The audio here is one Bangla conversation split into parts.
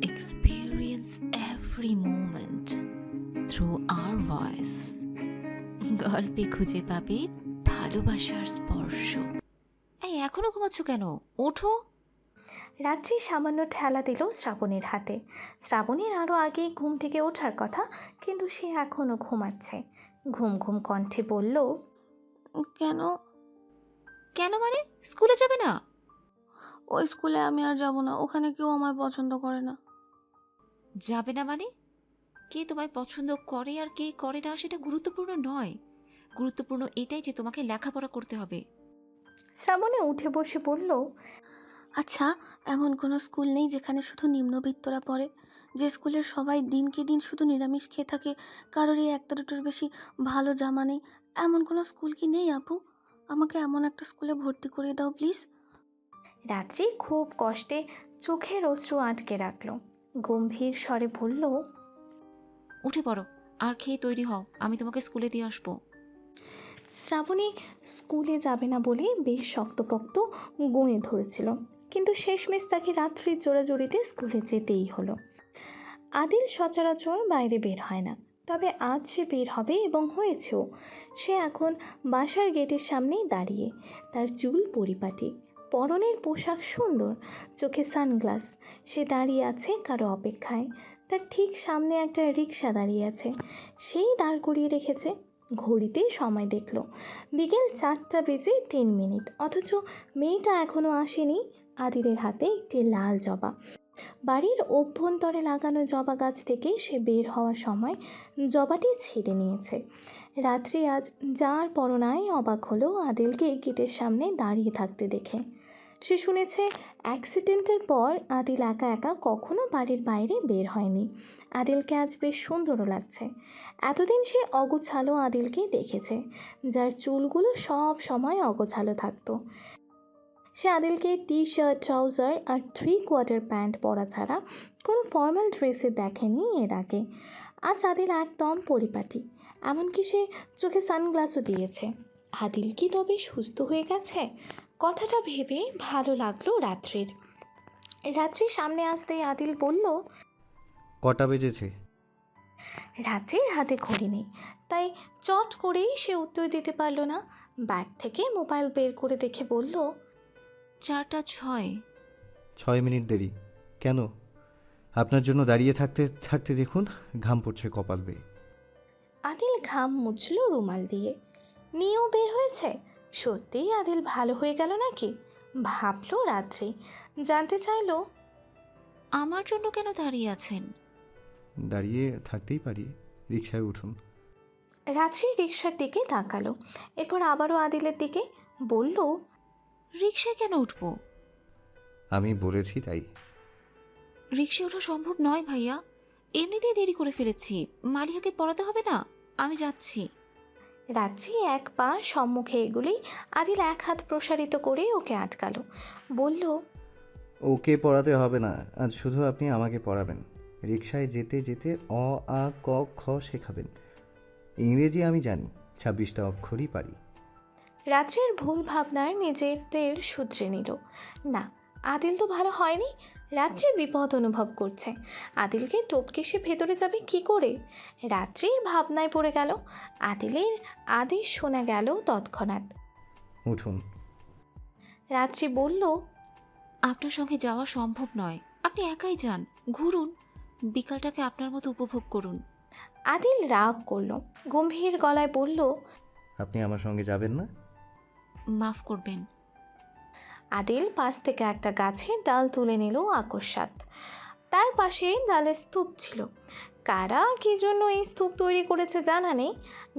experience every moment through our voice. গল্পে খুঁজে পাবে ভালোবাসার স্পর্শ। এই এখনও ঘুমাচ্ছ কেন? ওঠো। রাত্রি সামান্য ঠেলা দিল শ্রাবণীর হাতে। শ্রাবণীর আরও আগেই ঘুম থেকে ওঠার কথা কিন্তু সে এখনও ঘুমাচ্ছে। ঘুম ঘুম কণ্ঠে বলল কেন? কেন মানে? স্কুলে যাবে না? ওই স্কুলে আমি আর যাব না। ওখানে কেউ আমায় পছন্দ করে না। যাবে না মানে? কে তোমায় পছন্দ করে আর কে করে না সেটা গুরুত্বপূর্ণ নয়। গুরুত্বপূর্ণ এটাই যে তোমাকে লেখাপড়া করতে হবে। শ্রাবণে উঠে বসে বলল আচ্ছা এমন কোনো স্কুল নেই যেখানে শুধু নিম্নবিত্তরা পড়ে? যে স্কুলের সবাই দিনকে দিন শুধু নিরামিষ খেয়ে থাকে কারোরই একটা দুটোর বেশি ভালো জামা নেই। এমন কোনো স্কুল কি নেই আপু? আমাকে এমন একটা স্কুলে ভর্তি করিয়ে দাও প্লিজ। রাত্রি খুব কষ্টে চোখের অশ্রু আটকে রাখল। গম্ভীর স্বরে বলল উঠে পড়ো আর খেয়ে তৈরি হও আমি তোমাকে স্কুলে দিয়ে আসব। শ্রাবণী স্কুলে যাবে না বলে বেশ শক্তপোক্ত গুঁড়ে ধরেছিল। কিন্তু শেষমেশ তাকে রাত্রির জোড়াজোড়িতে স্কুলে যেতেই হলো। আদিল সচরাচর বাইরে বের হয় না তবে আজ সে বের হবে এবং হয়েছেও। সে এখন বাসার গেটের সামনেই দাঁড়িয়ে তার চুল পরিপাটি। পরনের পোশাক সুন্দর, চোখে সানগ্লাস। সে দাঁড়িয়ে আছে কারও অপেক্ষায়। তার ঠিক সামনে একটা রিক্সা দাঁড়িয়ে আছে। সেই দাঁড় করিয়ে রেখেছে। ঘড়িতে সময় দেখল। বিকেল চারটা বেজে তিন মিনিট। অথচ মেয়েটা এখনও আসেনি আদিলের হাতে একটি লাল জবা। বাড়ির অভ্যন্তরে লাগানো জবা গাছ থেকে সে বের হওয়ার সময় জবাটি ছিঁড়ে নিয়েছে। রাত্রি আজ যার পরনায় অবাক হলো আদিলকে গেটের সামনে দাঁড়িয়ে থাকতে দেখে। সে শুনেছে অ্যাক্সিডেন্টের পর আদিল একা একা কখনো বাড়ির বাইরে বের হয়নি। আদিলকে আজ বেশ সুন্দরও লাগছে। এতদিন সে অগোছালো আদিলকে দেখেছে, যার চুলগুলো সব সময় অগোছালো থাকতো। সে আদিলকে টি শার্ট ট্রাউজার আর থ্রি কোয়ার্টার প্যান্ট পরা ছাড়া কোনো ফর্মাল ড্রেসে দেখেনি এর আগে। আজ আদিল একদম পরিপাটি। এমনকি সে চোখে সানগ্লাসও দিয়েছে। আদিল কি তবে সুস্থ হয়ে গেছে? কথাটা ভেবে ভালো লাগল রাত্রির। রাত্রি সামনে আসতেই আদিল বলল কটা বেজেছে? রাত্রির হাতে ঘড়ি নেই তাই চট করেই সে উত্তর দিতে পারল না। ব্যাগ থেকে মোবাইল বের করে দেখে বলল চারটা ছয়। ছয় মিনিট দেরি। কেন? আপনার জন্য দাঁড়িয়ে থাকতে থাকতে দেখুন ঘাম পড়ছে কপাল বেয়ে। আদিল ঘাম মুছল রুমাল দিয়ে। নিয়েও বের হয়েছে। সত্যিই আদিল ভালো হয়ে গেল নাকি? ভাবল রাত্রি। জানতে চাইলো আমার জন্য কেন দাঁড়িয়ে আছেন? দাঁড়িয়ে থাকতেই পারি। রিক্সায় উঠুন। রাত্রি রিক্সার দিকে তাকালো। এরপর আবারও আদিলের দিকে বলল রিক্সায় কেন উঠবো? আমি বলেছি তাই। রিক্সায় ওঠা সম্ভব নয় ভাইয়া। এমনিতেই দেরি করে ফেলেছি। মালিয়াকে পড়াতে হবে না? আমি যাচ্ছি। রাত্রি এক পা সম্মুখে এগুলি আদিল এক হাত প্রসারিত করে ওকে আটকালো। বলল ওকে পড়াতে হবে না আজ শুধু আপনি আমাকে পড়াবেন। রিক্সায় যেতে যেতে অ আ ক খ শেখাবেন। ইংরেজি আমি জানি ছাব্বিশটা অক্ষরই পারি। রাত্রের ভুল ভাবনার নিজেদের শুধরে নিল। না আদিল তো ভালো হয়নি রাত্রির বিপদ অনুভব করছে। আদিলকে টপকে সে ভেতরে যাবে কি করে? রাত্রির ভাবনায় পড়ে গেল আদিলের আদেশ শোনা গেল তৎক্ষণাৎ। উঠুন। রাত্রি বলল আপনার সঙ্গে যাওয়া সম্ভব নয়। আপনি একাই যান ঘুরুন বিকালটাকে আপনার মতো উপভোগ করুন। আদিল রাগ করল গম্ভীর গলায় বলল আপনি আমার সঙ্গে যাবেন না? মাফ করবেন। আদিল পাশ থেকে একটা গাছের ডাল তুলে নিল আকস্মাত তার পাশেই ডালের স্তূপ ছিল। কারা কি জন্য এই স্তূপ তৈরি করেছে জানা নেই।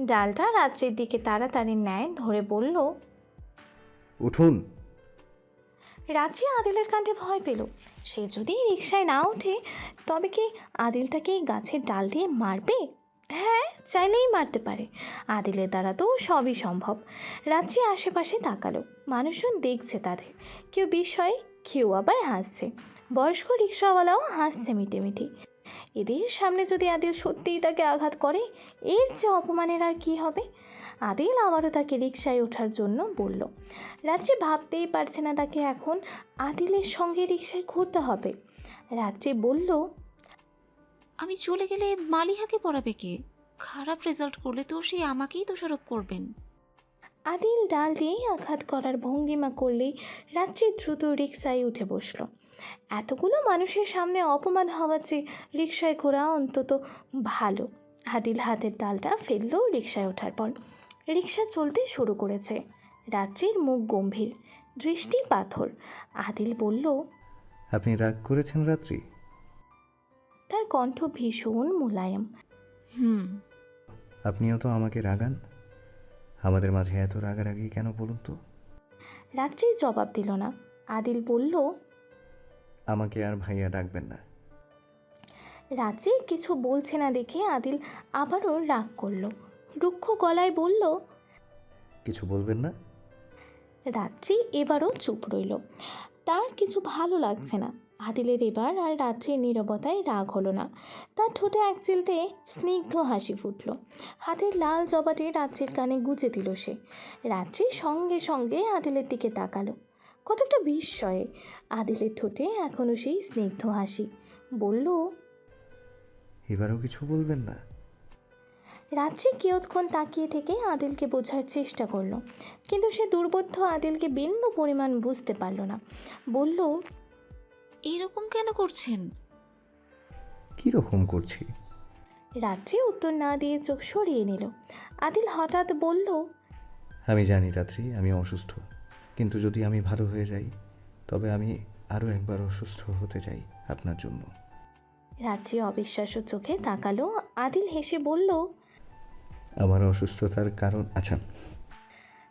ডালটা রাত্রির দিকে তাড়াতাড়ি ন্যায় ধরে বলল উঠুন। রাত্রি আদিলের কাণ্ডে ভয় পেল। সে যদি রিক্সায় না ওঠে তবে কি আদিল তাকে এই গাছের ডাল দিয়ে মারবে? হ্যাঁ চাইলেই মারতে পারে। আদিলের দ্বারা তো সবই সম্ভব। রাত্রি আশেপাশে তাকালো। মানুষজন দেখছে তাদের। কেউ বিস্ময়ে, কেউ আবার হাসছে। বয়স্ক রিক্সাওয়ালাও হাসছে মিটেমিটি। এদের সামনে যদি আদিল সত্যিই তাকে আঘাত করে, এর যে অপমানের আর কি হবে? আদিল আবারও তাকে রিক্সায় ওঠার জন্য বলল, রাত্রি ভাবতেই পারছে না তাকে এখন আদিলের সঙ্গে রিক্সায় ঘুরতে হবে। রাত্রি বলল আমি চলে গেলে মালিহাকে পড়াবে কে? খারাপ রেজাল্ট করলে তো সে আমাকেই দোষারোপ করবেন। আদিল ডাল দিয়েই আঘাত করার ভঙ্গিমা করলেই রাত্রি দ্রুত রিক্সায় উঠে বসল। এতগুলো মানুষের সামনে অপমান হওয়া চেয়ে রিক্সায় ঘোরা অন্তত ভালো। আদিল হাতের ডালটা ফেলল রিক্সায় ওঠার পর। রিক্সা চলতে শুরু করেছে। রাত্রির মুখ গম্ভীর দৃষ্টি পাথর। আদিল বলল আপনি রাগ করেছেন রাত্রি? তার কণ্ঠ ভীষণ মোলায়েম। হুম। আপনিও তো আমাকে রাগান। আমাদের মাঝে এত রাগারাগি কেন বলুন তো? রাত্রি জবাব দিল না। আদিল বলল আমাকে আর ভাইয়া ডাকবেন না। রাত্রি কিছু বলছে না দেখে আদিল আবারও রাগ করল। রুক্ষ গলায় বলল কিছু বলবেন না? রাত্রি এবারও চুপ রইল। তার কিছু ভালো লাগছে না। আদিলের এবার আর রাত্রির নীরবতায় রাগ হলো না। তার ঠোঁটে এক চিলতে স্নিগ্ধ হাসি ফুটল। হাতের লাল জবাটি রাত্রির কানে গুজে দিল সে। রাত্রি সঙ্গে সঙ্গে আদিলের দিকে তাকালো। কতটা বিস্ময়ে আদিলের ঠোঁটে এখনও সেই স্নিগ্ধ হাসি। বলল এবারও কিছু বলবেন না? রাত্রি কিয়ৎক্ষণ তাকিয়ে থেকে আদিলকে বোঝার চেষ্টা করল। কিন্তু সে দুর্বোধ্য আদিলকে বিন্দু পরিমাণ বুঝতে পারল না। বলল এরকম কেন করছেন? কী রকম করছি? রাত্রি উত্তর না দিয়ে চোখ সরিয়ে নিল। আদিল হঠাৎ বলল আমি জানি রাত্রি আমি অসুস্থ। কিন্তু যদি আমি ভালো হয়ে যাই তবে আমি আরও একবার অসুস্থ হতে চাই আপনার জন্য। রাত্রি অবিশ্বাস্য চোখে তাকালো। আদিল হেসে বলল আমার অসুস্থতার কারণ আচ্ছা।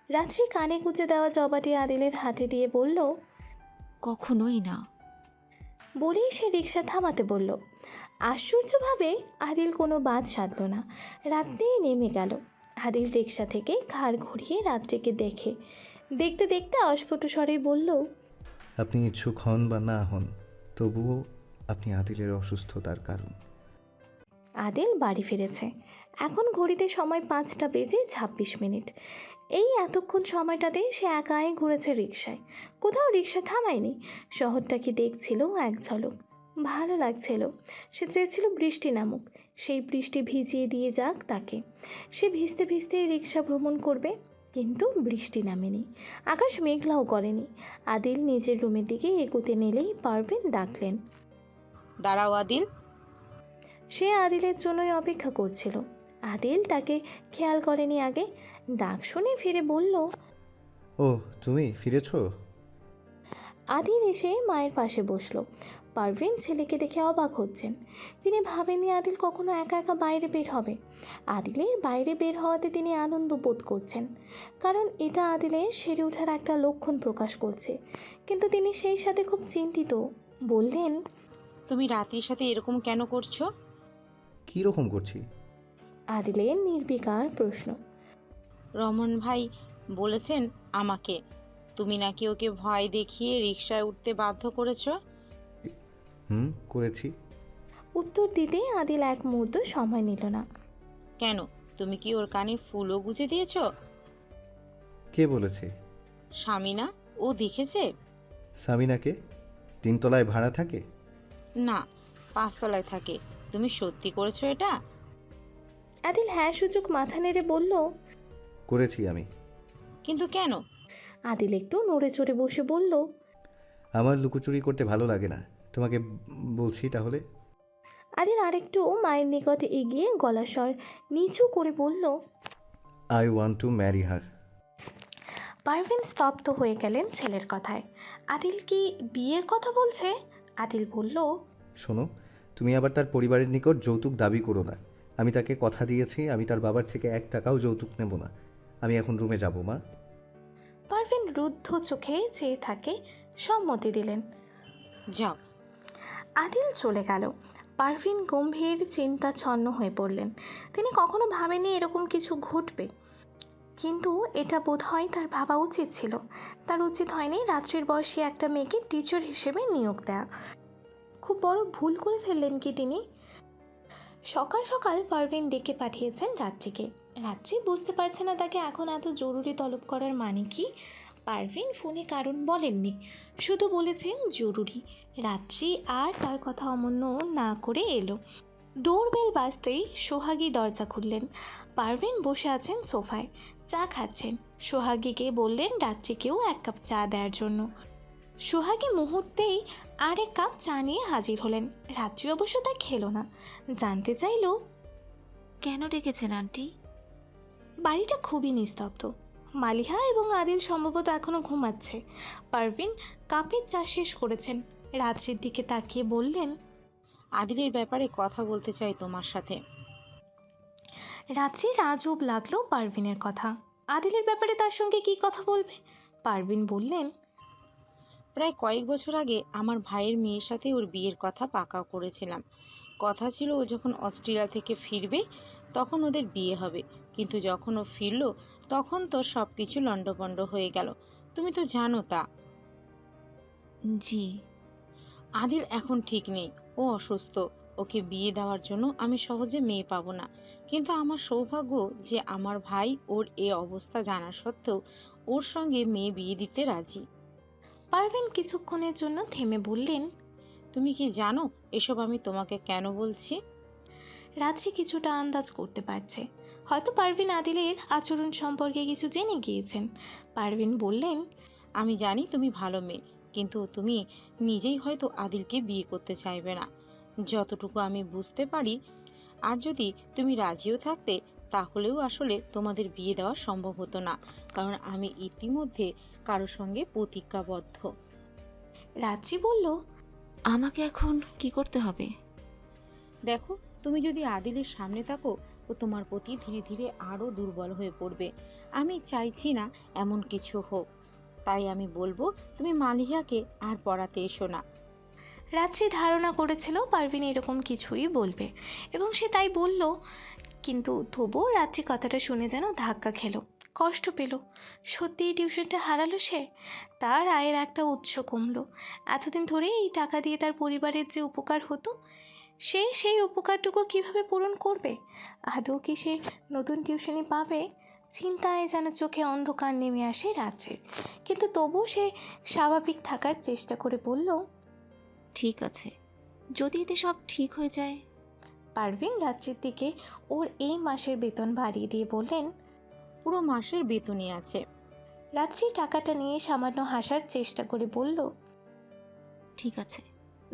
রাত্রি কানে গুজে দেওয়া জবাটি আদিলের হাতে দিয়ে বলল কখনোই না। বলেই সে রিক্সা থামাতে বলল। আশ্চর্যভাবে আদিল কোনো বাদ সাধল না। রাত্রেই নেমে গেল। আদিল রিক্সা থেকে ঘাড় ঘুরিয়ে রাত্রিকে দেখে। দেখতে দেখতে অস্ফুট স্বরে বলল আপনি ইচ্ছুক হন বা না হন তবুও আপনি আদিলের অসুস্থতার কারণ। আদিল বাড়ি ফিরেছে। এখন ঘড়িতে সময় পাঁচটা বেজে ছাব্বিশ মিনিট। এই এতক্ষণ সময়টাতে সে একাই ঘুরেছে রিক্সায় কোথাও রিক্সা থামায়নি। শহরটাকে দেখছিল এক ঝলক। ভালো লাগছিল। সে চেয়েছিল বৃষ্টি নামুক। সেই বৃষ্টি ভিজিয়ে দিয়ে যাক তাকে। সে ভিজতে ভিজতে রিক্সা ভ্রমণ করবে কিন্তু বৃষ্টি নামেনি। আকাশ মেঘলাও করেনি। আদিল নিজের রুমের দিকে এগোতে নিলেই পারবেন ডাকলেন। দাঁড়াও আদিল। সে আদিলের জন্যই অপেক্ষা করছিল। আদিল তাকে খেয়াল করেনি আগে। ডাক শুনে ফিরে বলল ও তুমি ফিরেছ? আদিল এসে মায়ের পাশে বসল। পারভিন ছেলেকে দেখে অবাক হচ্ছেন। তিনি ভাবেননি আদিল কখনো একা একা বাইরে বের হবে। আদিলের বাইরে বের হওয়াতে তিনি আনন্দ বোধ করছেন। কারণ এটা আদিলের সেরে ওঠার একটা লক্ষণ প্রকাশ করছে। কিন্তু তিনি সেই সাথে খুব চিন্তিত। বললেন তুমি রাতের সাথে এরকম কেন করছ? কী রকম করছি? আদিলের নির্বিকার প্রশ্ন। রমন ভাই বলেছেন আমাকে। তুমি নাকি ওকে ভয় দেখিয়ে রিকশায় উঠতে বাধ্য করেছ? হুম করেছি। উত্তর দিতে আদিল এক মুহূর্ত সময় নিল না। কেন? তুমি কি ওর কানে ফুলও গুজে দিয়েছ? কে বলেছে? স্বামী না ও দেখেছে? সামিনাকে তিনতলায় ভাড়া থাকে? না পাঁচতলায় থাকে। তুমি সত্যি করেছ এটা? আদিল হ্যাঁ সূচক মাথা নেড়ে বলল করেছি আমি। কিন্তু কেন? আদিল একটু নড়ে চড়ে বসে বলল আমার লুকোচুরি করতে ভালো লাগে না। তোমাকে বলছি তাহলে? আদিল আরেকটু মায়ের নিকট এগিয়ে গলার স্বর নিচু করে বলল I want to marry her Parveen স্তব্ধ হয়ে গেলেন ছেলের কথায়। আদিল কি বিয়ের কথা বলছে? আদিল বলল শোনো তুমি আবার তার পরিবারের নিকট যৌতুক দাবি করো না। আমি তাকে কথা দিয়েছি আমি তার বাবার থেকে এক টাকাও যৌতুক নেব না। আমি এখন রুমে যাব মা। পারভিন রুদ্ধ চোখে চেয়ে থাকে সম্মতি দিলেন। যাও। আদিল চলে গেল। পারভিন গম্ভীর চিন্তাছন্ন হয়ে পড়লেন। তিনি কখনো ভাবেনি এরকম কিছু ঘটবে। কিন্তু এটা বোধ হয় তার ভাবা উচিত ছিল। তার উচিত হয়নি রাত্রির বয়সী একটা মেয়েকে টিচার হিসেবে নিয়োগ দেওয়া খুব বড় ভুল করে ফেললেন কি তিনি? সকাল সকাল পারভিন ডেকে পাঠিয়েছেন রাত্রিকে। রাত্রি বুঝতে পারছে না তাকে এখন এত জরুরি তলব করার মানে কি? পারভিন ফোনে কারণ বলেননি, শুধু বলেছেন জরুরি। রাত্রি আর তার কথা অমন্য না করে এলো। ডোরবেল বাজতেই সোহাগী দরজা খুললেন। পারভিন বসে আছেন সোফায়, চা খাচ্ছেন। সোহাগীকে বললেন রাত্রিকেও এক কাপ চা দেওয়ার জন্য। সোহাগী মুহূর্তেই আরেক কাপ চা নিয়ে হাজির হলেন। রাত্রি অবশ্য তা খেলো না। জানতে চাইলো, কেন ডেকেছেন আন্টি? বাড়িটা খুবই নিস্তব্ধ। মালিহা এবং আদিল সম্ভবত এখনও ঘুমাচ্ছে। পারভিন কাপের চা শেষ করেছেন। রাত্রির দিকে তাকিয়ে বললেন আদিলের ব্যাপারে কথা বলতে চাই তোমার সাথে। রাত্রি রাজব লাগল পারভিনের কথা। আদিলের ব্যাপারে তার সঙ্গে কি কথা বলবে? পারভিন বললেন প্রায় কয়েক বছর আগে আমার ভাইয়ের মেয়ের সাথে ওর বিয়ের কথা পাকা করেছিলাম। কথা ছিল ও যখন অস্ট্রেলিয়া থেকে ফিরবে তখন ওদের বিয়ে হবে। কিন্তু যখন ও ফিরল তখন তো সব কিছু লণ্ডভণ্ড হয়ে গেল। তুমি তো জানো তা। জি। আদিল এখন ঠিক নেই। ও অসুস্থ। ওকে বিয়ে দেওয়ার জন্য আমি সহজে মেয়ে পাবো না। কিন্তু আমার সৌভাগ্য যে আমার ভাই ওর এ অবস্থা জানা সত্ত্বেও ওর সঙ্গে মেয়ে বিয়ে দিতে রাজি। পারভিন কিছুক্ষণের জন্য থেমে বললেন তুমি কি জানো এসব আমি তোমাকে কেন বলছি? রাত্রি কিছুটা আন্দাজ করতে পারছে। হয়তো পারভিন আদিলের আচরণ সম্পর্কে কিছু জেনে গিয়েছেন। পারভিন বললেন আমি জানি তুমি ভালো মেয়ে কিন্তু তুমি নিজেই হয়তো আদিলকে বিয়ে করতে চাইবে না। যতটুকু আমি বুঝতে পারি আর যদি তুমি রাজিও থাকতে তাহলেও আসলে তোমাদের বিয়ে দেওয়া সম্ভব হতো না কারণ আমি ইতিমধ্যে কারোর সঙ্গে প্রতিজ্ঞাবদ্ধ। রাত্রি বলল আমাকে এখন কি করতে হবে? দেখো তুমি যদি আদিলের সামনে থাকো ও তোমার প্রতি ধীরে ধীরে আরও দুর্বল হয়ে পড়বে। আমি চাইছি না এমন কিছু হোক। তাই আমি বলব তুমি মালিহাকে আর পড়াতে এসো না। রাত্রি ধারণা করেছিল পারভিন এরকম কিছুই বলবে। এবং সে তাই বলল কিন্তু তবুও রাত্রি কথাটা শুনে যেন ধাক্কা খেলো। কষ্ট পেল। সত্যি এই টিউশনটা হারালো সে? তার আয়ের একটা উৎস কমলো। এতদিন ধরে এই টাকা দিয়ে তার পরিবারের যে উপকার হতো সে সেই উপকারটুকু কীভাবে পূরণ করবে? আদৌ কি সে নতুন টিউশনি পাবে? চিন্তায় যেন চোখে অন্ধকার নেমে আসে রাত্রির কিন্তু তবু সে স্বাভাবিক থাকার চেষ্টা করে বলল ঠিক আছে। যদি এতে সব ঠিক হয়ে যায়? পারভিন রাত্রির দিকে ওর এই মাসের বেতন বাড়িয়ে দিয়ে বললেন পুরো মাসের বেতনই আছে। রাত্রি টাকাটা নিয়ে সামান্য হাসার চেষ্টা করে বলল ঠিক আছে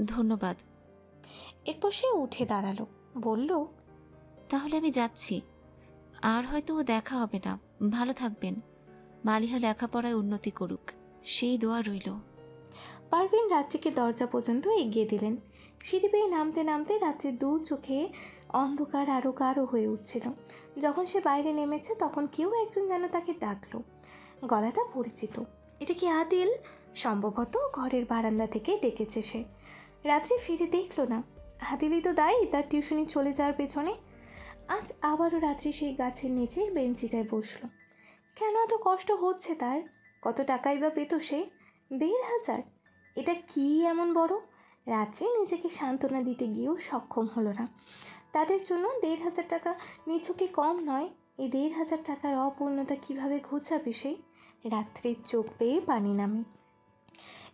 ধন্যবাদ। এরপর সে উঠে দাঁড়াল বলল তাহলে আমি যাচ্ছি। আর হয়তো ও দেখা হবে না ভালো থাকবেন। মালিহা লেখাপড়ায় উন্নতি করুক সেই দোয়া রইল। পারভিন রাত্রিকে দরজা পর্যন্ত এগিয়ে দিলেন। সিঁড়ি বেয়ে নামতে নামতে রাত্রির দু চোখে অন্ধকার আরও গাঢ় হয়ে উঠছিল। যখন সে বাইরে নেমেছে, তখন কেউ একজন যেন তাকে ডাকলো। গলাটা পরিচিত। এটা কি আদিল? সম্ভবত ঘরের বারান্দা থেকে ডেকেছে সে। রাত্রি ফিরে দেখল না। আদিলই তো দায়ী, তার টিউশনি চলে যাওয়ার পেছনে। আজ আবারও রাত্রি সেই গাছের নিচে বেঞ্চিটায় বসল। কেন এত কষ্ট হচ্ছে তার? কত টাকাই বা পেত সে? দেড় হাজার? এটা কি এমন বড়? রাত্রে নিজেকে সান্ত্বনা দিতে গিয়েও সক্ষম হলো না। তাদের জন্য দেড় হাজার টাকা নিছকে কম নয়। এই দেড় হাজার টাকার অপূর্ণতা কীভাবে ঘুচাবে সে? রাত্রির চোখ পেয়ে পানি নামে।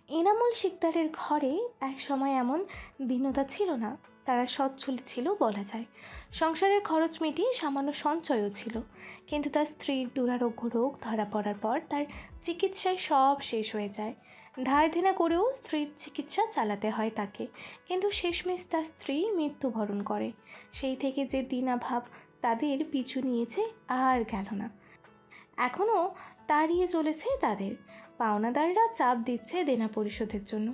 এনামুল শিকদারের ঘরে এক সময় এমন দীনতা ছিল না, তারা সচ্ছল ছিল বলা যায়। সংসারের খরচ মিটিয়ে সামান্য সঞ্চয়ও ছিল। কিন্তু তার স্ত্রীর দুরারোগ্য রোগ ধরা পড়ার পর তার চিকিৎসায় সব শেষ হয়ে যায়। ধার দেনা করেও স্ত্রীর চিকিৎসা চালাতে হয় তাকে। কিন্তু শেষমেশ তার স্ত্রী মৃত্যুবরণ করে। সেই থেকে যে দিনাভাব তাদের পিছু নিয়েছে আর গেল না। এখনও তাড়িয়ে চলেছে তাদের। পাওনাদাররা চাপ দিচ্ছে দেনা পরিশোধের জন্য।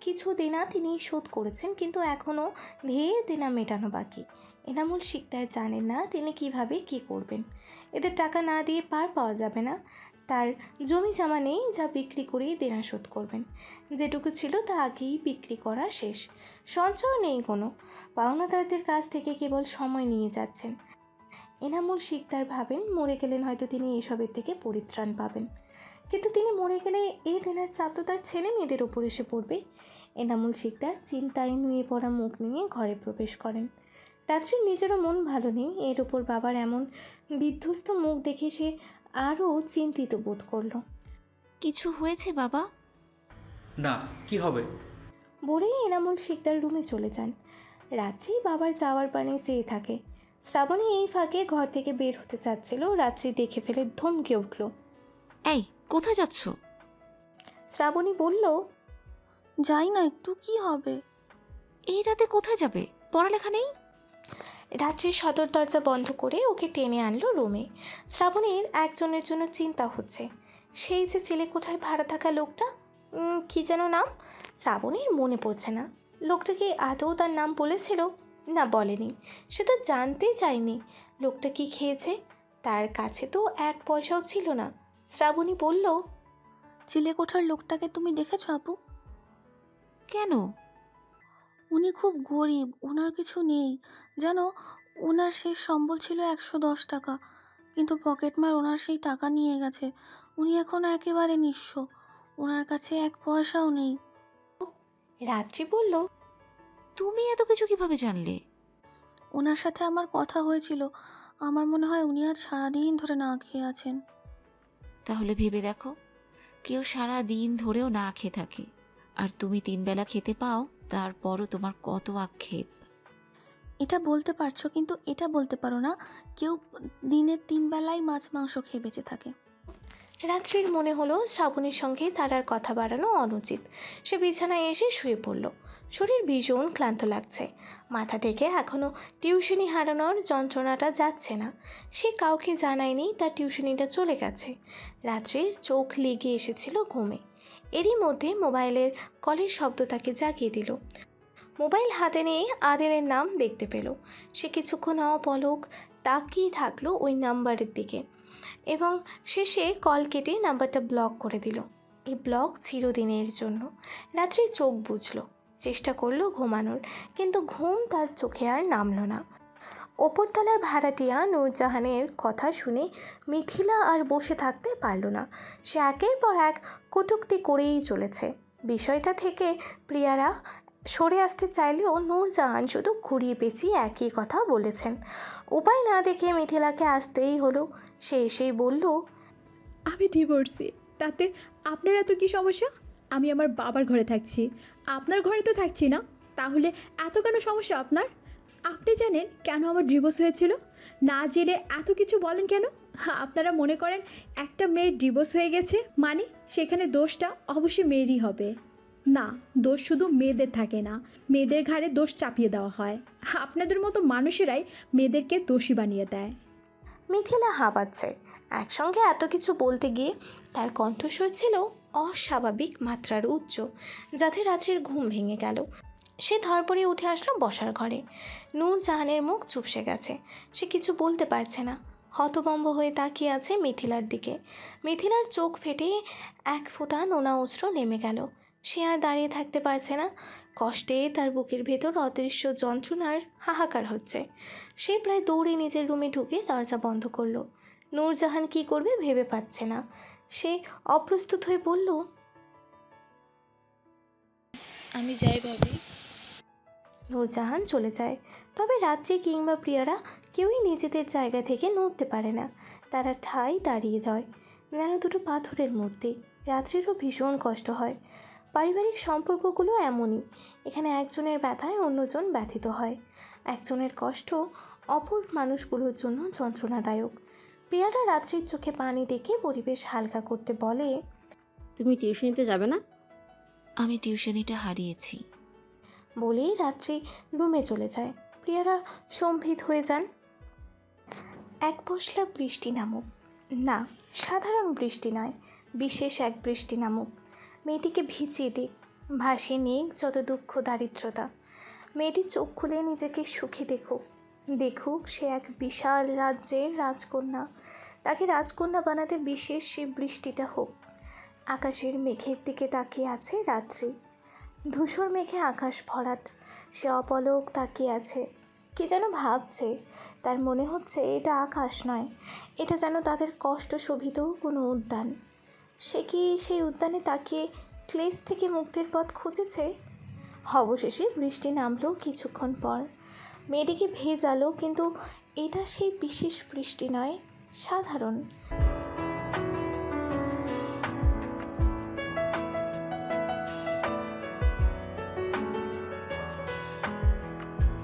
কিছু দেনা তিনি শোধ করেছেন, কিন্তু এখনও ঢের দেনা মেটানো বাকি। এনামুল শিকদার জানেন না তিনি কীভাবে কি করবেন। এদের টাকা না দিয়ে পার পাওয়া যাবে না। তার জমি জমা নেই যা বিক্রি করেই দেনা শোধ করবেন। যেটুকু ছিল তা আগেই বিক্রি করা শেষ। সঞ্চয় নেই কোনো। পাওনাদারদের কাছ থেকে কেবল সময় নিয়ে যাচ্ছেন। এনামুল শিকদার ভাবেন, মরে গেলেন হয়তো তিনি এসবের থেকে পরিত্রাণ পাবেন। কিন্তু তিনি মরে গেলে এই দেনার চাপ তো তার ছেলে মেয়েদের ওপর এসে পড়বে। এনামুল শিকদার চিন্তায় নুয়ে পড়া মুখ নিয়ে ঘরে প্রবেশ করেন। রাত্রির নিজেরও মন ভালো নেই। এর ওপর বাবার এমন বিধ্বস্ত মুখ দেখে সে আরও চিন্তিত বোধ করল। কিছু হয়েছে বাবা? না কি হবে? বলেই এনামুল শিকদার রুমে চলে যান। রাত্রি বাবার যাওয়ার পানে চেয়ে থাকে। শ্রাবণী এই ফাঁকে ঘর থেকে বের হতে চাচ্ছিল রাত্রি দেখে ফেলে ধমকে উঠল। এই কোথায় যাচ্ছ? শ্রাবণী বলল যাই না একটু কি হবে? এই রাতে কোথায় যাবে? পড়ালেখা নেই? রাত্রির সদর দরজা বন্ধ করে ওকে টেনে আনলো রুমে। শ্রাবণীর একজনের জন্য চিন্তা হচ্ছে। সেই যে ছেলে কোঠায় ভাড়া থাকা লোকটা? কি যেন নাম? শ্রাবণীর মনে পড়ছে না। লোকটা কি আদৌ তার নাম বলেছিল? না বলেনি। সে তো জানতেই চায়নি। লোকটা কি খেয়েছে? তার কাছে তো এক পয়সাও ছিল না। শ্রাবণী বলল চিলেকোঠার লোকটাকে তুমি দেখেছ আপু? কেন? উনি খুব গরিব ওনার কিছু নেই। যেন ওনার শেষ সম্বল ছিল একশো দশ টাকা। কিন্তু পকেটমার ওনার সেই টাকা নিয়ে গেছে। উনি এখন একেবারে নিঃস্ব। ওনার কাছে এক পয়সাও নেই। রাত্রি বলল তুমি এত কিছু কীভাবে জানলে? ওনার সাথে আমার কথা হয়েছিল। আমার মনে হয় উনি আজ সারাদিন ধরে না খেয়ে আছেন। তাহলে ভেবে দেখো কেউ সারা দিন ধরেও না খেয়ে থাকে। আর তুমি তিন বেলা খেতে পাও তারপরও তোমার কত আক্ষেপ। এটা বলতে পারছ কিন্তু এটা বলতে পারো না। কেউ দিনের তিন বেলায় মাছ মাংস খেয়ে বেঁচে থাকে। রাত্রির মনে হলো শ্রাবণীর সঙ্গে তার আর কথা বাড়ানো অনুচিত। সে বিছানায় এসে শুয়ে পড়ল। শরীর ভীষণ ক্লান্ত লাগছে। মাথা থেকে এখনও টিউশনি হারানোর যন্ত্রণাটা যাচ্ছে না। সে কাউকে জানায়নি তার টিউশনিটা চলে গেছে। রাত্রির চোখ লেগে এসেছিল ঘুমে। এরই মধ্যে মোবাইলের কলের শব্দ তাকে জাগিয়ে দিল। মোবাইল হাতে নিয়ে আদেলের নাম দেখতে পেল। সে কিছুক্ষণ অপলক তাকিয়ে থাকল ওই নাম্বারের দিকে এবং শেষে কল কেটে নাম্বারটা ব্লক করে দিল। এই ব্লক চিরদিনের জন্য। রাত্রি চোখ বুঝলো চেষ্টা করল ঘুমানোর, কিন্তু ঘুম তার চোখে আর নামলো না। ওপরতলার ভাড়াটিয়া নূরজাহানের কথা শুনে মিথিলা আর বসে থাকতে পারল না। সে একের পর এক কটূক্তি করেই চলেছে। বিষয়টা থেকে প্রিয়ারা সরে আসতে চাইলেও নূরজাহান শুধু ঘুরিয়ে পেঁচিয়ে একই কথা বলেছেন। উপায় না দেখে মিথিলাকে আসতেই হলো। সে এসেই বলল, আমি ডিভোর্সি তাতে আপনার এত কি সমস্যা? আমি আমার বাবার ঘরে থাকছি। আপনার ঘরে তো থাকছি না, তাহলে এত কেন সমস্যা আপনার? আপনি জানেন কেন আমার ডিভোর্স হয়েছিল? না জেনে এত কিছু বলেন কেন? আপনারা মনে করেন একটা মেয়ের ডিভোর্স হয়ে গেছে মানে সেখানে দোষটা অবশ্যই মেয়েরই হবে। না, দোষ শুধু মেয়েদের থাকে না। মেয়েদের ঘাড়ে দোষ চাপিয়ে দেওয়া হয়। আপনাদের মতো মানুষেরাই মেয়েদেরকে দোষী বানিয়ে দেয়। মিথিলা হাঁপাচ্ছে একসঙ্গে এত কিছু বলতে গিয়ে তার কণ্ঠস্বর ছিল অস্বাভাবিক মাত্রার উচ্চ, যাতে রাত্রির ঘুম ভেঙে গেল। সে ধরপড়ে উঠে আসলো বসার ঘরে। নূর জাহানের মুখ চুপসে গেছে। সে কিছু বলতে পারছে না। হতবম্ব হয়ে তাকিয়ে আছে মিথিলার দিকে। মিথিলার চোখ ফেটে এক ফোঁটা নোনা অস্ত্র নেমে গেল। সে আর দাঁড়িয়ে থাকতে পারছে না। কষ্টে তার বুকের ভেতর অদৃশ্য যন্ত্রণার হাহাকার হচ্ছে। সে প্রায় দৌড়ে নিজের রুমে ঢুকে দরজা বন্ধ করল। নূরজাহান কি করবে ভেবে পাচ্ছে না। সে অপ্রস্তুত হয়ে বলল, আমি যাই ভাবি। নূরজাহান চলে যায়। তবে রাত্রি কিংবা প্রিয়ারা কেউই নিজেদের জায়গা থেকে নড়তে পারে না। তারা ঠাই দাঁড়িয়ে রয়। যেন দুটো পাথরের মূর্তি। রাত্রিরও ভীষণ কষ্ট হয়। পারিবারিক সম্পর্কগুলো এমনই। এখানে একজনের ব্যথায় অন্যজন ব্যথিত হয়। একজনের কষ্ট অপর মানুষগুলোর জন্য যন্ত্রণাদায়ক। প্রিয়ারা রাত্রির চোখে পানি দেখে পরিবেশ হালকা করতে বলে তুমি টিউশনিতে যাবে না? আমি টিউশনিটা হারিয়েছি। বলেই রাত্রি রুমে চলে যায়। প্রিয়ারা সম্ভিত হয়ে যান। এক পশলা বৃষ্টি নামুক। না, সাধারণ বৃষ্টি নয়, বিশেষ এক বৃষ্টি নামুক। মেয়েটিকে ভিজিয়ে দিক ভাসিয়ে নিক যত দুঃখ দারিদ্রতা। মেয়েটি চোখ খুলে নিজেকে সুখী দেখুক। দেখুক সে এক বিশাল রাজ্যের রাজকন্যা। তাকে রাজকন্যা বানাতে বিশেষ সে বৃষ্টিটা হোক। আকাশের মেঘের দিকে তাকিয়ে আছে রাত্রি। ধূসর মেঘে আকাশ ভরাট, সে অপলক তাকিয়ে আছে। কি যেন ভাবছে, তার মনে হচ্ছে এটা আকাশ নয়, এটা যেন তাদের কষ্ট শোভিত কোনো উদ্যান। সে কি সেই উদ্যানে তাকিয়ে ক্লেশ থেকে মুক্তির পথ খুঁজেছে? অবশেষে বৃষ্টি নামলো কিছুক্ষণ পর। মেয়েটিকে ভেজালো কিন্তু এটা সেই বিশেষ বৃষ্টি নয়, সাধারণ।